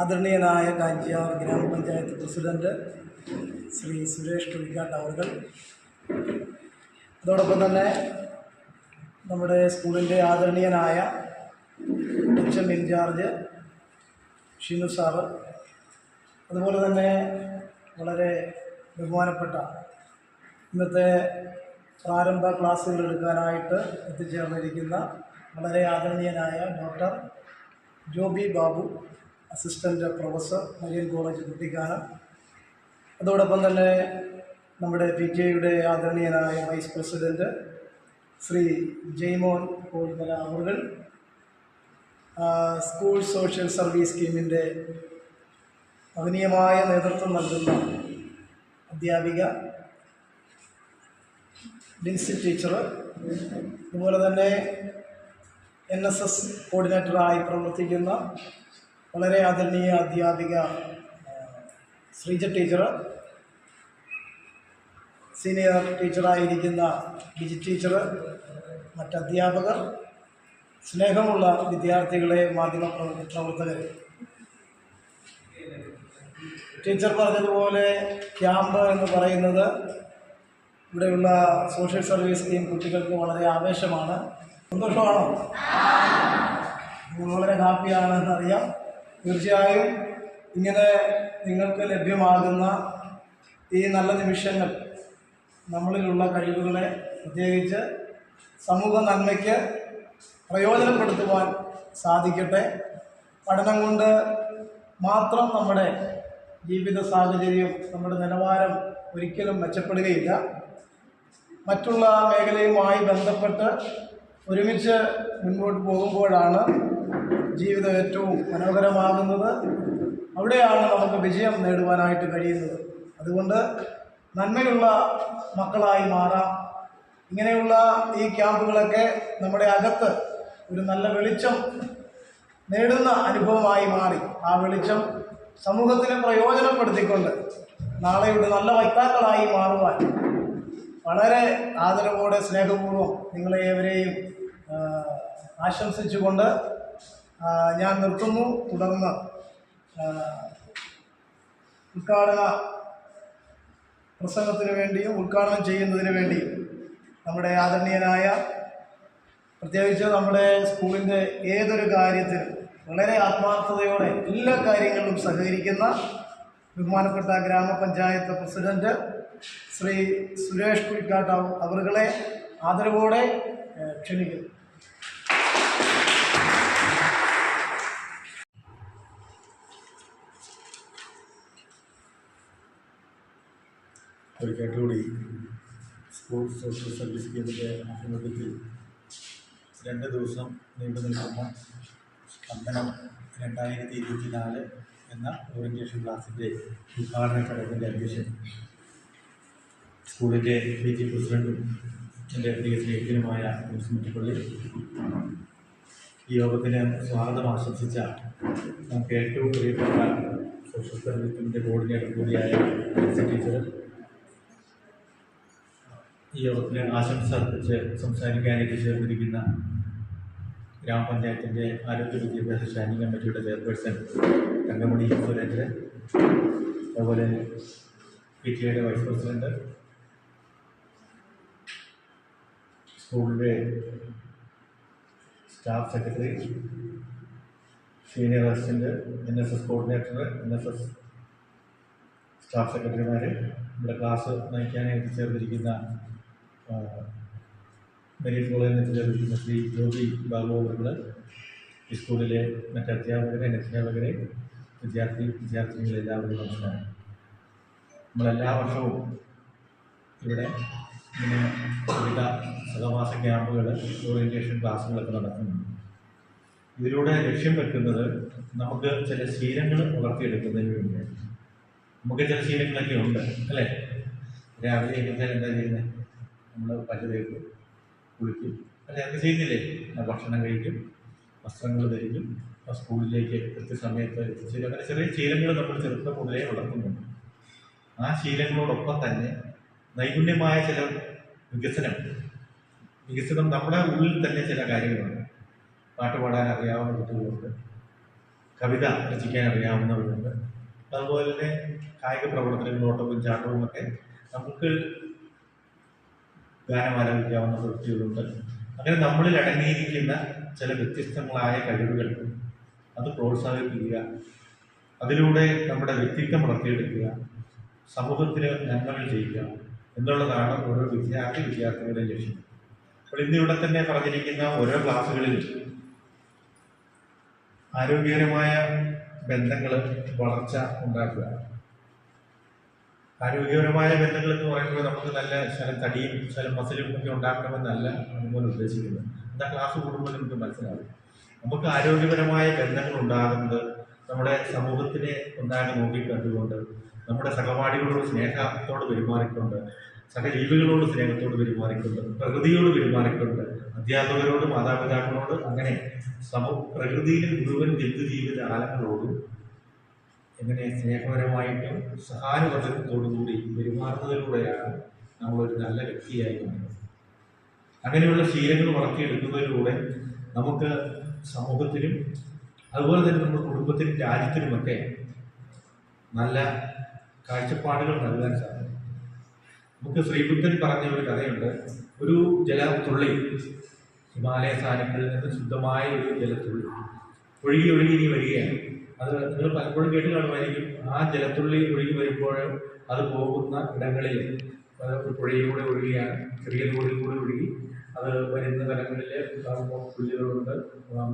ആദരണീയനായ കാഞ്ചിയാർ ഗ്രാമപഞ്ചായത്ത് പ്രസിഡന്റ് ശ്രീ സുരേഷ് കുഴിക്കാട്ട് അവർ അതോടൊപ്പം തന്നെ നമ്മുടെ സ്കൂളിന്റെ ആദരണീയനായ H M incharge Shinu sir അതുപോലെ തന്നെ വളരെ ബഹുമാനപ്പെട്ട ഇന്നത്തെ പ്രാരംഭ ക്ലാസ്സുകൾ എടുക്കാനായിട്ട് എത്തിച്ചേർന്നിരിക്കുന്ന വളരെ ആദരണീയനായ doctor Joby Babu. Assistant professor Marian college Kuttikkanam. അതോടൊപ്പം തന്നെ നമ്മുടെ പി ടി എയുടെ ആദരണീയനായ വൈസ് പ്രസിഡന്റ് ശ്രീ ജെയ്മോൻ കോഴിമല അവർ സ്കൂൾ സോഷ്യൽ സർവീസ് സ്കീമിന്റെ അവനീയമായ നേതൃത്വം നൽകുന്ന അധ്യാപിക ഡിൻസി ടീച്ചർ അതുപോലെ തന്നെ എൻ എസ് എസ് കോർഡിനേറ്ററായി പ്രവർത്തിക്കുന്ന വളരെ ആദരണീയ അധ്യാപിക ശ്രീജ ടീച്ചർ സീനിയർ ടീച്ചറായിരിക്കുന്ന ബിജി ടീച്ചർ മറ്റധ്യാപകർ സ്നേഹമുള്ള വിദ്യാർത്ഥികളെ മാധ്യമ പ്രവ- പ്രവർത്തകർ ടീച്ചർ പറഞ്ഞതുപോലെ ക്യാമ്പ് എന്ന് പറയുന്നത് ഇവിടെയുള്ള സോഷ്യൽ സർവീസ് ടീം കുട്ടികൾക്ക് വളരെ ആവേശമാണ്. സന്തോഷമാണോ? വളരെ ഹാപ്പിയാണെന്ന് അറിയാം. തീർച്ചയായും ഇങ്ങനെ നിങ്ങൾക്ക് ലഭ്യമാകുന്ന ഈ നല്ല നിമിഷങ്ങൾ നമ്മളിലുള്ള കഴിവുകളെ പ്രത്യേകിച്ച് സമൂഹ നന്മയ്ക്ക് പ്രയോജനപ്പെടുത്തുവാൻ സാധിക്കട്ടെ. പഠനം കൊണ്ട് മാത്രം നമ്മുടെ ജീവിത സാഹചര്യം നമ്മുടെ നിലവാരം ഒരിക്കലും മെച്ചപ്പെടുകയില്ല. മറ്റുള്ള മേഖലയുമായി ബന്ധപ്പെട്ട് ഒരുമിച്ച് മുൻപോട്ട് പോകുമ്പോഴാണ് ജീവിതം ഏറ്റവും മനോഹരമാകുന്നത് അവിടെയാണ് നമുക്ക് വിജയം നേടുവാനായിട്ട് കഴിയുന്നത്. അതുകൊണ്ട് നന്മയുള്ള മക്കളായി മാറാം. ഇങ്ങനെയുള്ള ഈ ക്യാമ്പുകളൊക്കെ നമ്മുടെ അകത്ത് ഒരു നല്ല വെളിച്ചം നേടുന്ന അനുഭവമായി മാറി. ആ വെളിച്ചം സമൂഹത്തിന് പ്രയോജനപ്പെടുത്തിക്കൊണ്ട് നാളെയുടെ നല്ല വക്താക്കളായി മാറുവാൻ വളരെ ആദരവോടെ സ്നേഹപൂർവം നിങ്ങളെ ഏവരെയും ആശംസിച്ചുകൊണ്ട് ഞാൻ നിർത്തുന്നു. തുടർന്ന് ഉദ്ഘാടന പ്രസംഗത്തിന് വേണ്ടിയും ഉദ്ഘാടനം ചെയ്യുന്നതിന് വേണ്ടിയും നമ്മുടെ ആദരണീയനായ പ്രത്യേകിച്ച് നമ്മുടെ സ്കൂളിന്റെ ഏതൊരു കാര്യത്തിനും വളരെ ആത്മാർത്ഥതയോടെ എല്ലാ കാര്യങ്ങളിലും സഹകരിക്കുന്ന ബഹുമാനപ്പെട്ട ഗ്രാമപഞ്ചായത്ത് പ്രസിഡന്റ് ശ്രീ സുരേഷ് കുഴിക്കാട്ടാവും അവറുകളെ ആദരവോടെ ക്ഷണിക്കുന്നു. ഒരിക്കൽ കാറ്റഗറി സ്പോർട്സ് സോഷ്യൽ സർവീസ് സ്കീമിന്റെ ആഭിമുഖ്യത്തിൽ രണ്ട് ദിവസം നീണ്ടു നിൽക്കുന്ന സ്പന്ദനം രണ്ടായിരത്തി ഇരുപത്തി നാല് എന്ന ഓറിയന്റേഷൻ ക്ലാസിന്റെ ഉദ്ഘാടന ചടങ്ങിന്റെ അധ്യക്ഷൻ സ്കൂളിന്റെ പി ടി പ്രസിഡന്റും എന്റെ പ്രിയ സ്നേഹിതനുമായ മുനിസിപ്പള്ളി ഈ യോഗത്തിന് സ്വാഗതം ആശംസിച്ച നമുക്ക് ഏറ്റവും പ്രിയപ്പെട്ട സോഷ്യൽ സർവീസിന്റെ കോർഡിനേറ്റർ കൂടിയായ ടീച്ചർ ഈ യോഗത്തിന് ആശംസ അർപ്പിച്ച് സംസാരിക്കാനായിട്ട് ചേർന്നിരിക്കുന്ന ഗ്രാമപഞ്ചായത്തിന്റെ ആരോഗ്യ വിദ്യാഭ്യാസ സ്റ്റാൻഡിംഗ് കമ്മിറ്റിയുടെ ചെയർപേഴ്സൺ തങ്കമണി സുരേന്ദ്രൻ അതുപോലെ പി ടി എയുടെ വൈസ് പ്രസിഡന്റ് സ്കൂളിലെ staff secretary senior assistant N S S coordinator N S S staff സെക്രട്ടറിമാർ ഇവിടെ ക്ലാസ് നയിക്കാനായിട്ട് ചേർന്നിരിക്കുന്ന മെരീൻ കോളേജിൽ നിന്ന് ചേർന്നിരിക്കുന്ന ശ്രീ ജ്യോതി ബാബു ഈ സ്കൂളിലെ മറ്റ് അധ്യാപകരെ അധ്യാപകരെ വിദ്യാർത്ഥി വിദ്യാർത്ഥിനികൾ എല്ലാവരും നമസ്കാരം നമ്മളെല്ലാ വർഷവും ഇവിടെ ഇങ്ങനെ വിവിധ സഹവാസ ക്യാമ്പുകൾ ഓറിയന്റേഷൻ ക്ലാസ്സുകളൊക്കെ നടക്കുന്നുണ്ട് ഇതിലൂടെ ലക്ഷ്യം വെക്കുന്നത് നമുക്ക് ചില ശീലങ്ങൾ വളർത്തിയെടുക്കുന്നതിന് വേണ്ടിയാണ്. നമുക്ക് ചില ശീലങ്ങളൊക്കെ ഉണ്ട് അല്ലേ? രാവിലെ എഴുന്നേറ്റാൽ എന്താ ചെയ്യുന്നത് നമ്മൾ പല്ല് തേക്കും കുളിക്കും അല്ലെ അത് ചെയ്യുന്നില്ലേ? ഭക്ഷണം കഴിക്കും വസ്ത്രങ്ങൾ ധരിക്കും സ്കൂളിലേക്ക് കൃത്യസമയത്ത് എത്തിച്ചേരും. അങ്ങനെ ചെറിയ ശീലങ്ങൾ നമ്മൾ ചെറുപ്പം മുതലേ വളർത്തുന്നുണ്ട്. ആ ശീലങ്ങളോടൊപ്പം തന്നെ നൈപുണ്യമായ ചില വികസനം വികസനം നമ്മുടെ ഉള്ളിൽ തന്നെ ചില കാര്യങ്ങളുണ്ട് പാട്ട് പാടാൻ അറിയാവുന്ന കുട്ടികളുണ്ട് കവിത രചിക്കാൻ അറിയാവുന്നവരുണ്ട് അതുപോലെ തന്നെ കായിക പ്രവർത്തനങ്ങൾ ഓട്ടവും ചാട്ടവും ഒക്കെ നമുക്ക് ഗാനം ആലപിക്കാവുന്ന വ്യക്തികളുണ്ട് അങ്ങനെ നമ്മളിൽ അടങ്ങിയിരിക്കുന്ന ചില വ്യത്യസ്തങ്ങളായ കഴിവുകൾ അത് പ്രോത്സാഹിപ്പിക്കുക അതിലൂടെ നമ്മുടെ വ്യക്തിത്വം വളർത്തിയെടുക്കുക സമൂഹത്തിന് നന്മകൾ ചെയ്യുക എന്നുള്ളതാണ് ഓരോ വിദ്യാർത്ഥി വിദ്യാർത്ഥികളുടെ ലക്ഷ്യം. അപ്പോൾ ഇന്ന് ഇവിടെ തന്നെ പറഞ്ഞിരിക്കുന്ന ഓരോ ക്ലാസ്സുകളിൽ ആരോഗ്യകരമായ ബന്ധങ്ങൾ വളർച്ച ഉണ്ടാക്കുക. ആരോഗ്യപരമായ ബന്ധങ്ങൾ എന്ന് പറയുമ്പോൾ നമുക്ക് നല്ല ശലം തടിയും ശലം മസിലും ഒക്കെ ഉണ്ടാക്കണമെന്നല്ല അതുപോലെ ഉദ്ദേശിക്കുന്നത്. എന്താ ക്ലാസ് കൂടുമ്പോൾ നമുക്ക് മനസ്സിലാവും. നമുക്ക് ആരോഗ്യപരമായ ബന്ധങ്ങൾ ഉണ്ടാകുന്നത് നമ്മുടെ സമൂഹത്തിനെ ഒന്നാകെ നോക്കിക്കണ്ടുകൊണ്ട് നമ്മുടെ സഹപാഠികളോട് സ്നേഹത്തോട് പെരുമാറിക്കൊണ്ട് സഹജീവികളോട് സ്നേഹത്തോട് പെരുമാറിക്കൊണ്ട് പ്രകൃതിയോട് പെരുമാറിക്കൊണ്ട് അധ്യാപകരോട് മാതാപിതാക്കളോട് അങ്ങനെ സമൂഹ പ്രകൃതിയിലെ മുഴുവൻ ജന്തുജീവിത ആലങ്ങളോടും എങ്ങനെ സ്നേഹപരമായിട്ടും സഹാനുഭവത്തോടുകൂടി പെരുമാറുന്നതിലൂടെയാണ് നമ്മളൊരു നല്ല വ്യക്തിയായി മാറുന്നത് അങ്ങനെയുള്ള ശീലങ്ങൾ വളർത്തിയെടുക്കുന്നതിലൂടെ നമുക്ക് സമൂഹത്തിനും അതുപോലെ തന്നെ നമ്മുടെ കുടുംബത്തിനും രാജ്യത്തിനുമൊക്കെ നല്ല കാഴ്ചപ്പാടുകൾ നൽകാൻ സാധിക്കും. നമുക്ക് ശ്രീബുദ്ധൻ പറഞ്ഞ ഒരു കഥയുണ്ട്. ഒരു ജലത്തുള്ളി ഹിമാലയ സാനുക്കളിൽ നിന്ന് ശുദ്ധമായ ഒരു ജലത്തുള്ളി ഒഴുകി ഒഴുകി ഇനി വരികയാണ്. അത് നിങ്ങൾ പലപ്പോഴും കേട്ട് കാണുമായിരിക്കും. ആ ജലത്തുള്ളി ഒഴുകി വരുമ്പോൾ അത് പോകുന്ന ഇടങ്ങളിൽ ഒരു പുഴയിലൂടെ ഒഴുകിയാണ്. ചെറിയ തോടിൽ കൂടെ ഒഴുകി. അത് വരുന്ന തലങ്ങളിൽ പുല്ലുകളുണ്ട്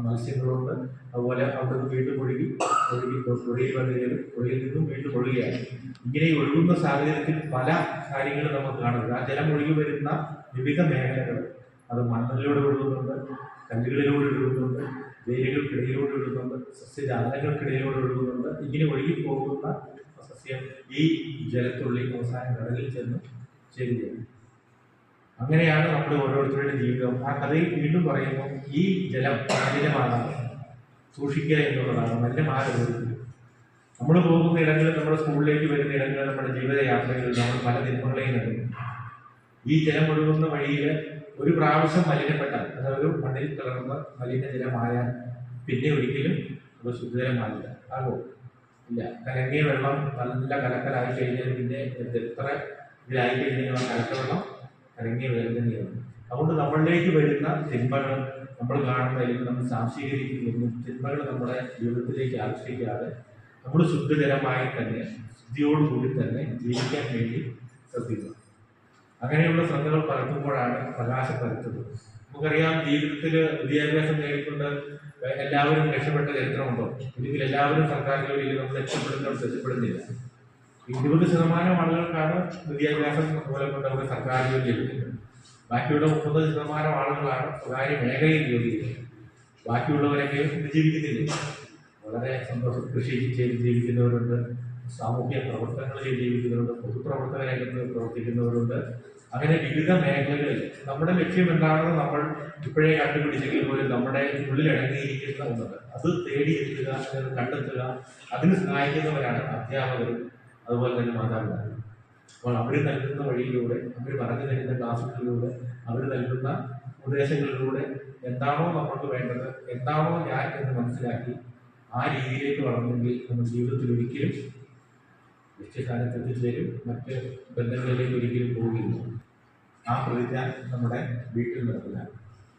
മത്സ്യങ്ങളുണ്ട്. അതുപോലെ അവിടെ നിന്ന് വീണ്ടും ഒഴുകി ഒഴുകി പുഴയിൽ വന്നു പുഴയിൽ നിന്നും വീണ്ടും ഒഴുകുകയാണ്. ഇങ്ങനെ ഒഴുകുന്ന സാഹചര്യത്തിൽ പല കാര്യങ്ങളും നമുക്ക് കാണുന്നത് ആ ജലം ഒഴുകി വരുന്ന വിവിധ മേഖലകൾ. അത് മണ്ണിലൂടെ ഒഴുകുന്നുണ്ട് കല്ലുകളിലൂടെ ഒഴുകുന്നുണ്ട് വേരുകൾക്കിടയിലൂടെ ഒഴുകുന്നുണ്ട് സസ്യജാലങ്ങൾക്കിടയിലൂടെ ഒഴുകുന്നുണ്ട്. ഇങ്ങനെ ഒഴുകി പോകുന്ന സസ്യം ഈ ജലത്തുള്ളി അവസാനം കടലിൽ ചെന്ന് ചേരുകയാണ്. അങ്ങനെയാണ് നമ്മുടെ ഓരോരുത്തരുടെ ജീവിതം. ആ കഥയിൽ വീണ്ടും പറയുന്നു ഈ ജലം മലിനമാകാതെ സൂക്ഷിക്കുക എന്നുള്ളതാണ് മലിനമാകരുത് നമ്മൾ പോകുന്ന ഇടങ്ങളിൽ നമ്മുടെ സ്കൂളിലേക്ക് വരുന്ന ഇടങ്ങളിൽ നമ്മുടെ ജീവിതയാത്രകളിൽ നമ്മൾ പല തിന്മകളെയും നൽകുന്നു ഈ ജലം ഒഴുകുന്ന വഴിയിൽ ഒരു പ്രാവശ്യം മലിനപ്പെട്ടാൽ അതൊരു മണ്ണിൽ കലർന്ന മലിനജലമായാൽ പിന്നെ ഒരിക്കലും അത് ശുദ്ധജലമാകില്ല. ആകോ? ഇല്ല. കലങ്ങിയ വെള്ളം നല്ല കലക്കലായി കഴിഞ്ഞാൽ പിന്നെ എത്ര ഇതിലായി കഴിഞ്ഞാൽ ആ കലക്ക വെള്ളം കലങ്ങിയ വെള്ളം തന്നെയാണ്. അതുകൊണ്ട് നമ്മളിലേക്ക് വരുന്ന തിന്മകൾ നമ്മൾ കാണുന്ന അല്ലെങ്കിൽ നമ്മൾ സാംശീകരിക്കുന്നു തിന്മകൾ നമ്മുടെ ജീവിതത്തിലേക്ക് ആകർഷിക്കാതെ നമ്മൾ ശുദ്ധജലമായി തന്നെ ശുദ്ധിയോടുകൂടി തന്നെ ജീവിക്കാൻ വേണ്ടി ശ്രദ്ധിക്കുക അങ്ങനെയുള്ള ശ്രദ്ധകൾ പരത്തുമ്പോഴാണ് പ്രകാശം പരത്തുന്നത് നമുക്കറിയാം ജീവിതത്തിൽ വിദ്യാഭ്യാസം നേടിക്കൊണ്ട് എല്ലാവരും രക്ഷപ്പെട്ട ചരിത്രമുണ്ടോ? ഇല്ലെങ്കിൽ എല്ലാവരും സർക്കാർ ജോലിയിൽ നമ്മൾ രക്ഷപ്പെടുന്നവർ രക്ഷപ്പെടുന്നില്ല ഇരുപത് ശതമാനം ആളുകൾക്കാണ് വിദ്യാഭ്യാസം കൊണ്ട് അവർ സർക്കാർ ജോലി ചെയ്യുന്നത് ബാക്കിയുള്ള മുപ്പത് ശതമാനം ആളുകളാണ് സ്വകാര്യ മേഖലയിൽ ജോലി ചെയ്യുന്നത് ബാക്കിയുള്ളവരൊക്കെ ജീവിക്കുന്നില്ല. വളരെ സന്തോഷം. കൃഷി ചെയ്ത് ജീവിക്കുന്നവരുണ്ട്. സാമൂഹ്യ പ്രവർത്തനങ്ങൾ ചെയ്ത് ജീവിക്കുന്നവരുണ്ട് പൊതുപ്രവർത്തന രംഗത്ത് പ്രവർത്തിക്കുന്നവരുണ്ട്. അങ്ങനെ വിവിധ മേഖലകളിൽ നമ്മുടെ ലക്ഷ്യം എന്താണെന്ന് നമ്മൾ ഇപ്പോഴേ കണ്ടുപിടിച്ചെങ്കിൽ പോലും നമ്മുടെ ഉള്ളിൽ അടങ്ങിയിരിക്കുന്ന ഒന്നത് അത് തേടിയെത്തുക കണ്ടെത്തുക അതിന് സഹായിക്കുന്നവരാണ് അധ്യാപകരും അതുപോലെ തന്നെ മാതാപിതാക്കൾ അപ്പോൾ അവർ നൽകുന്ന വഴിയിലൂടെ അവർ പറഞ്ഞു തരുന്ന ക്ലാസ്സുകളിലൂടെ അവർ നൽകുന്ന ഉപദേശങ്ങളിലൂടെ എന്താണോ നമ്മൾക്ക് വേണ്ടത് എന്താണോ ഞാൻ എന്ന് മനസ്സിലാക്കി ആ രീതിയിലേക്ക് വളർന്നെങ്കിൽ നമ്മുടെ ജീവിതത്തിൽ ഒരിക്കലും ലക്ഷ്യസ്ഥാനത്ത് എത്തിച്ചേരും മറ്റ് ബന്ധങ്ങളിലേക്ക് ഒരിക്കലും പോകില്ല. ആ പ്രതിജ്ഞ നമ്മുടെ വീട്ടിൽ നടക്കില്ല.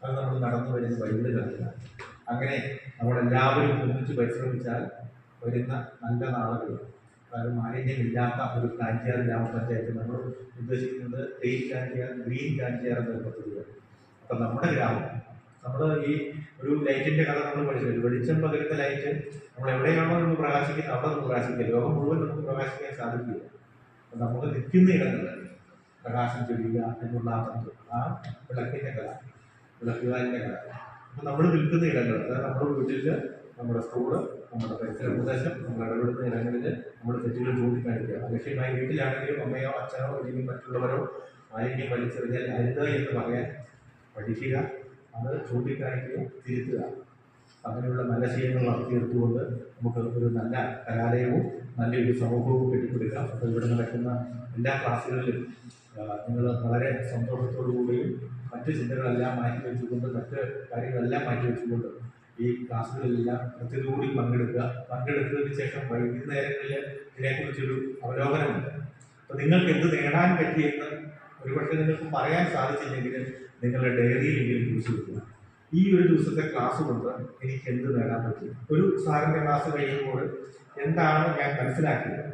അത് നമ്മൾ നടന്നു വരുന്ന വഴികളിൽ നടക്കില്ല. അങ്ങനെ നമ്മളെല്ലാവരും ഒന്നിച്ച് പരിശ്രമിച്ചാൽ വരുന്ന നല്ല നാളുകൾ. അതായത് മാലിന്യമില്ലാത്ത ഒരു കാഞ്ചിയാർ ഗ്രാമപഞ്ചായത്ത് നമ്മൾ ഉദ്ദേശിക്കുന്നത് ഗ്രീൻ കാഞ്ചിയാർ ഗ്രീൻ കാഞ്ചിയാർ എന്ന പദ്ധതിയാണ് അപ്പം നമ്മുടെ ഗ്രാമം നമ്മൾ ഈ ഒരു ലൈറ്റിന്റെ കഥ നമ്മൾ പഠിച്ചു വെളിച്ചം പകരുന്ന ലൈറ്റ് നമ്മൾ എവിടെയാണോ നമ്മൾ പ്രകാശിക്കുന്നത് അവിടെ നമുക്ക് പ്രകാശിക്കുക ലോകം മുഴുവൻ നമുക്ക് പ്രകാശിക്കാൻ സാധിക്കില്ല. നമുക്ക് നിൽക്കുന്ന ഇടങ്ങളിൽ പ്രകാശം ചൊല്ലുക എന്നുള്ള ആ വിളക്കിന്റെ കഥ. വിളക്കുകാരിന്റെ കഥ. അപ്പം നമ്മൾ നിൽക്കുന്ന ഇടങ്ങൾ അതായത് നമ്മുടെ വീട്ടിൽ നമ്മുടെ സ്കൂൾ നമ്മുടെ പരിസര പ്രദേശം നമ്മൾ ഇടപെടുന്ന ഇടങ്ങളിൽ നമ്മൾ തെറ്റുകൾ ചൂണ്ടിക്കാണിക്കുക ലക്ഷ്യമായി വീട്ടിലാണെങ്കിലും അമ്മയോ അച്ഛനോ അല്ലെങ്കിൽ മറ്റുള്ളവരോ മാലിന്യം വലിച്ചെറിഞ്ഞാൽ അരുത് എന്ന് പറയാൻ പഠിക്കുക. അത് ചൂണ്ടിക്കാണിക്കുകയും തിരുത്തുക. അങ്ങനെയുള്ള നല്ല ശീലങ്ങൾ വളർത്തിയെടുത്തുകൊണ്ട് നമുക്ക് ഒരു നല്ല കലാലയവും നല്ലൊരു സമൂഹവും കെട്ടിപ്പടുക്കാം. അപ്പോൾ ഇവിടെ നടക്കുന്ന എല്ലാ ക്ലാസ്സുകളിലും നിങ്ങൾ വളരെ സന്തോഷത്തോടു കൂടിയും മറ്റ് ചിന്തകളെല്ലാം മാറ്റി വെച്ചുകൊണ്ട് മറ്റ് കാര്യങ്ങളെല്ലാം മാറ്റി വെച്ചുകൊണ്ട് ഈ ക്ലാസ്സുകളിലെല്ലാം കൃത്യതയോടി പങ്കെടുക്കുക. പങ്കെടുത്തതിന് ശേഷം വൈകുന്നേരങ്ങളിൽ ഇതിനെക്കുറിച്ചൊരു അവലോകനമുണ്ട്. അപ്പോൾ നിങ്ങൾക്ക് എന്ത് നേടാൻ പറ്റിയെന്ന് ഒരുപക്ഷെ നിങ്ങൾക്ക് പറയാൻ സാധിച്ചില്ലെങ്കിൽ നിങ്ങളുടെ ഡയറിയിലെങ്കിലും കുറിച്ച് വെക്കുക ഈ ഒരു ദിവസത്തെ ക്ലാസ് കൊണ്ട് എനിക്ക് എന്ത് നേടാൻ പറ്റി? ഒരു സാറിന്റെ ക്ലാസ് കഴിയുമ്പോൾ എന്താണ് ഞാൻ മനസ്സിലാക്കിയത്?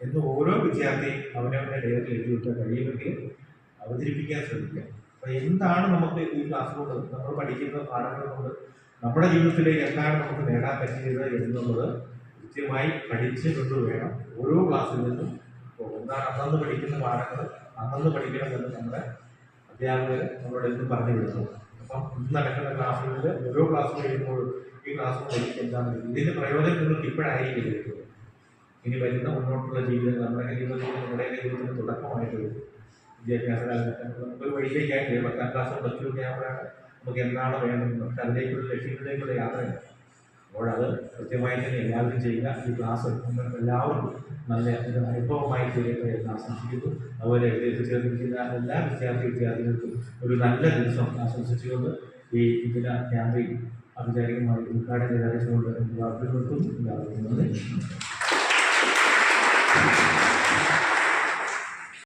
എന്ന് ഓരോ വിദ്യാർത്ഥിയും അവനവന്റെ ഡയറിയിൽ എഴുതി വെക്കാൻ കഴിയുമെങ്കിൽ അവതരിപ്പിക്കാൻ ശ്രമിക്കുക. അപ്പോൾ എന്താണ് നമുക്ക് ഈ ക്ലാസ് കൊണ്ട് നമ്മൾ പഠിക്കുന്ന പാഠങ്ങൾ കൊണ്ട് നമ്മുടെ ജീവിതത്തിലേക്ക് എന്താണ് നമുക്ക് നേടാൻ പറ്റിയത് എന്നുള്ളത് കൃത്യമായി പഠിച്ച് കൊണ്ട് വേണം ഓരോ ക്ലാസ്സിൽ നിന്നും എന്താണ് അന്നന്ന് പഠിക്കുന്ന പാഠങ്ങൾ അന്നന്ന് പഠിക്കണമെന്ന് നമ്മുടെ അധ്യാപകർ നമ്മുടെ അടുത്ത് പറഞ്ഞു വിടുന്നു. അപ്പം ഇന്ന് നടക്കുന്ന ക്ലാസ്സുകളിൽ ഓരോ ക്ലാസ് കഴിയുമ്പോഴും ഈ ക്ലാസ് പഠിക്കുക എന്താണ് ഇതിന്റെ പ്രയോജനം നിങ്ങൾക്ക് ഇപ്പോഴായിരിക്കും കിട്ടുന്നത് ഇനി വരുന്ന മുന്നോട്ടുള്ള ജീവിതം നമ്മുടെ ജീവിതത്തിൽ നമ്മുടെ ജീവിതത്തിന് തുടക്കമായിട്ട് വിദ്യാഭ്യാസ കാലഘട്ടം നമുക്കൊരു വഴിയിലേക്കായിട്ട് പത്താം ക്ലാസ് പ്ലസ് ടു നമുക്ക് എന്താണ് വേണ്ടത് നമുക്ക് അതിലേക്കുള്ള ലക്ഷ്യങ്ങളിലേക്കുള്ള യാത്രയാണ്. അപ്പോൾ അത് കൃത്യമായി തന്നെ എല്ലാവരും ചെയ്യുക. ഈ ക്ലാസ് എടുക്കുമ്പോൾ എല്ലാവർക്കും നല്ല അനുഭവമായി തീരട്ടെ എന്ന് ആശംസിക്കുന്നു. അതുപോലെ എത്തിച്ചേർന്നിരിക്കുന്ന എല്ലാ വിദ്യാർത്ഥി വിദ്യാർത്ഥികൾക്കും ഒരു നല്ല ദിവസം ആശംസിച്ചുകൊണ്ട് ഈ ഇതിന ക്യാമ്പയിൻ ഔപചാരികമായി ഉദ്ഘാടനം ചെയ്തുകൊണ്ട് എല്ലാവർക്കും നിർത്തുന്നു എല്ലാവർക്കും